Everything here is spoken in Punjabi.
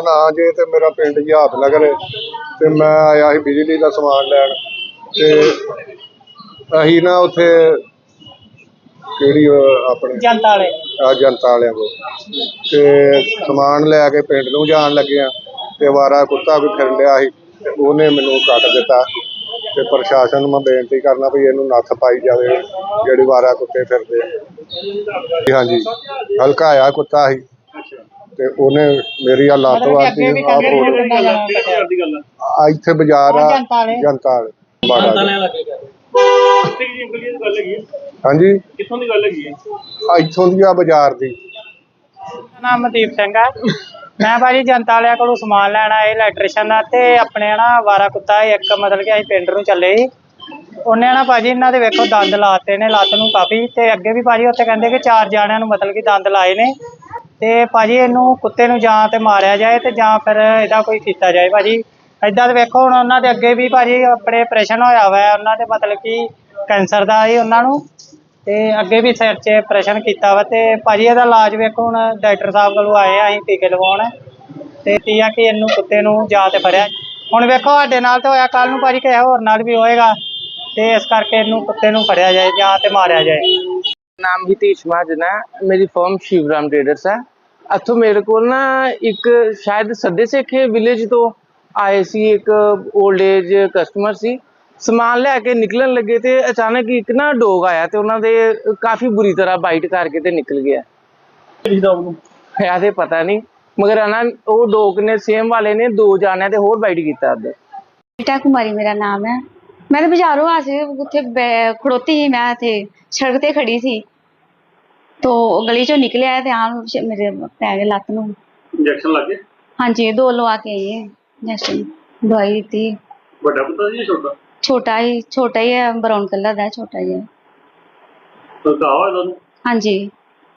ਨਾਂ ਜੇ ਤੇ ਮੇਰਾ ਪਿੰਡ ਜਹਾਤ ਨਗਰ ਤੇ ਮੈਂ ਆਇਆ ਸੀ ਬਿਜਲੀ ਦਾ ਸਮਾਨ ਲੈਣ ਤੇ ਅਸੀਂ ਨਾ ਉੱਥੇ ਕਿਹੜੀ ਆਪਣੇ ਜਨਤਾ ਵਾਲੇ। ਆ ਜਨਤਾ ਵਾਲਿਆਂ ਕੋਲ। ਤੇ ਸਮਾਨ ਲੈ ਕੇ ਪਿੰਡ ਨੂੰ ਜਾਣ ਲੱਗਿਆ ਤੇ ਵਾਰਾ ਕੁੱਤਾ ਵੀ ਫਿਰਨ ਲਿਆ ਸੀ ਤੇ ਉਹਨੇ ਮੈਨੂੰ ਕੱਟ ਦਿੱਤਾ ਤੇ ਪ੍ਰਸ਼ਾਸਨ ਨੂੰ ਮੈਂ ਬੇਨਤੀ ਕਰਨਾ ਵੀ ਇਹਨੂੰ ਨੱਥ ਪਾਈ ਜਾਵੇ ਜਿਹੜੀ ਵਾਰਾ ਕੁੱਤੇ ਫਿਰਦੇ ਹਾਂਜੀ ਹਲਕਾ ਆਇਆ ਕੁੱਤਾ ਸੀ। ਤੇ ਉਹਨੇ ਮੇਰੀ ਆ ਲੱਤ ਵਾਰਤੀ ਆ ਕਹਿੰਦੇ ਰੋਡ ਆ। ਇੱਥੇ ਬਾਜ਼ਾਰ ਆ ਆ ਜਨਤਾ ਵਾਲੇ। ਜਨਤਾ ਵਾਲੇ। ਮਾੜਾ ਜਿਹਾ। ਕਿੱਥੇ ਦੀ ਅੰਕਲ ਜੀ ਦੀ ਗੱਲ ਹੈਗੀ ਹੈ? ਹਾਂਜੀ? ਕਿੱਥੋਂ ਦੀ ਗੱਲ ਹੈਗੀ ਹੈ ਆ ਇੱਥੋਂ ਦੀ ਆ ਬਾਜ਼ਾਰ ਦੀ। ਮੇਰਾ ਨਾਮ ਮਨਦੀਪ ਸਿੰਘ ਹੈ ਮੈਂ ਭਾਜੀ ਜਨਤਾ ਵਾਲਿਆਂ ਕੋਲੋਂ ਸਮਾਨ ਲੈਣ ਆਏ ਇਲੈਕਟ੍ਰੀਸ਼ੀਅਨ ਦਾ ਤੇ ਆਪਣੇ ਨਾ ਵਾਰਾ ਕੁੱਤਾ ਇੱਕ ਮਤਲਬ ਕਿ ਅਸੀਂ ਪਿੰਡ ਨੂੰ ਚੱਲੇ ਸੀ। ਉਹਨੇ ਨਾ ਭਾਜੀ ਇਹਨਾਂ ਦੇ ਵੇਖੋ ਦੰਦ ਲਾਤੇ ਨੇ ਲੱਤ ਨੂੰ ਕਾਫੀ ਤੇ ਅੱਗੇ ਵੀ ਭਾਜੀ ਉੱਥੇ ਕਹਿੰਦੇ ਕਿ ਚਾਰ ਜਾਣਿਆਂ ਨੂੰ ਮਤਲਬ ਕਿ ਦੰਦ ਲਾਏ ਨੇ। ਤੇ ਭਾਜੀ ਇਹਨੂੰ ਕੁੱਤੇ ਨੂੰ ਜਾਂ ਤੇ ਮਾਰਿਆ ਜਾਏ ਤੇ ਜਾਂ ਫਿਰ ਇਹਦਾ ਕੋਈ ਕੀਤਾ ਜਾਏ। ਭਾਜੀ ਏਦਾਂ ਤੇ ਵੇਖੋ, ਹੁਣ ਉਹਨਾਂ ਦੇ ਅੱਗੇ ਵੀ ਭਾਜੀ ਆਪਣੇ ਆਪਰੇਸ਼ਨ ਹੋਇਆ ਹੋਇਆ ਉਹਨਾਂ ਦੇ ਮਤਲਬ ਕਿ ਕੈਂਸਰ ਦਾ ਹੀ ਉਹਨਾਂ ਨੂੰ। ਤੇ ਅੱਗੇ ਵੀ ਸਿਰ 'ਚ ਆਪਰੇਸ਼ਨ ਕੀਤਾ ਵਾ ਤੇ ਭਾਜੀ ਇਹਦਾ ਇਲਾਜ ਵੇਖੋ, ਹੁਣ ਡਾਕਟਰ ਸਾਹਿਬ ਕੋਲੋਂ ਆਏ ਆ, ਅਸੀਂ ਟੀਕੇ ਲਵਾਉਣ। ਤੇ ਕੀ ਆ ਕਿ ਇਹਨੂੰ ਕੁੱਤੇ ਨੂੰ ਜਾਂ ਤੇ ਫੜਿਆ ਹੁਣ ਵੇਖੋ, ਸਾਡੇ ਨਾਲ ਤੇ ਹੋਇਆ ਕੱਲ ਨੂੰ ਭਾਜੀ ਕਿਸੇ ਹੋਰ ਨਾਲ ਵੀ ਹੋਏਗਾ। ਤੇ ਇਸ ਕਰਕੇ ਇਹਨੂੰ ਕੁੱਤੇ ਨੂੰ ਫੜਿਆ ਜਾਏ ਜਾਂ ਤੇ ਮਾਰਿਆ ਜਾਏ। ਨਾਮ ਹਿਤੇਸ਼ ਮਹਾਜਨ ਹੈ। ਮੇਰੀ ਫਰਮ ਸ਼ਿਵਰਾਮ ਟ੍ਰੇਡਰਸ ਹੈ। ਇੱਥੋਂ ਮੇਰੇ ਕੋਲ ਨਾ ਇੱਕ ਸ਼ਾਇਦ ਸੱਦੇ ਸੇਖੇ ਵਿਲੇਜ ਤੋਂ ਆਏ ਸੀ ਇੱਕ 올ਡ ਏਜ ਕਸਟਮਰ ਸੀ। ਸਮਾਨ ਲੈ ਕੇ ਨਿਕਲਣ ਲੱਗੇ ਤੇ ਅਚਾਨਕ ਇੱਕ ਨਾ ਡੋਗ ਆਇਆ ਤੇ ਉਹਨਾਂ ਦੇ ਕਾਫੀ ਬੁਰੀ ਤਰ੍ਹਾਂ ਬਾਈਟ ਕਰਕੇ ਤੇ ਨਿਕਲ ਗਿਆ। ਕਿਹਦੀ ਦਾ ਉਹਨੂੰ। ਹੈ ਤੇ ਪਤਾ ਨਹੀਂ ਮਗਰ ਨਾ ਉਹ ਡੋਗ ਨੇ ਸੇਮ ਵਾਲੇ ਨੇ ਦੋ ਜਾਣਿਆਂ ਤੇ ਹੋਰ ਬਾਈਟ ਕੀਤਾ ਅੱਧ ਰੀਟਾ ਕੁਮਾਰੀ ਮੇਰਾ ਨਾਮ ਹੈ। ਮੈਂ ਤਾਂ ਬਾਜ਼ਾਰੋਂ ਆ ਸੀ ਉੱਥੇ ਬੈ- ਖੜੋਤੀ ਸੀ ਮੈਂ ਤੇ ਸੜਕ ਤੇ ਖੜੀ ਸੀ। ਤੋ ਗਲੀ ਚੋਂ ਨਿਕਲਿਆ ਤੇ ਆਮ ਮੇਰੇ ਪੈ ਗਏ ਲੱਤ ਨੂੰ। ਇੰਜੈਕਸ਼ਨ ਲੱਗੇ ਹਾਂਜੀ ਦੋ ਲਵਾ ਕੇ ਆਈ ਹੈ ਇੰਜੈਕਸ਼ਨ ਦਵਾਈ ਦਿੱਤੀ। ਵੱਡਾ ਪੁੱਤਰ ਜੀ ਛੋਟਾ? ਛੋਟਾ ਹੀ ਛੋਟਾ ਹੀ ਹੈ ਬਰਾਊਨ ਕਲਰ ਦਾ ਛੋਟਾ ਹੀ ਹੈ। ਤਾਂ ਹੋਇਆ ਤੁਹਾਨੂੰ? ਹਾਂਜੀ।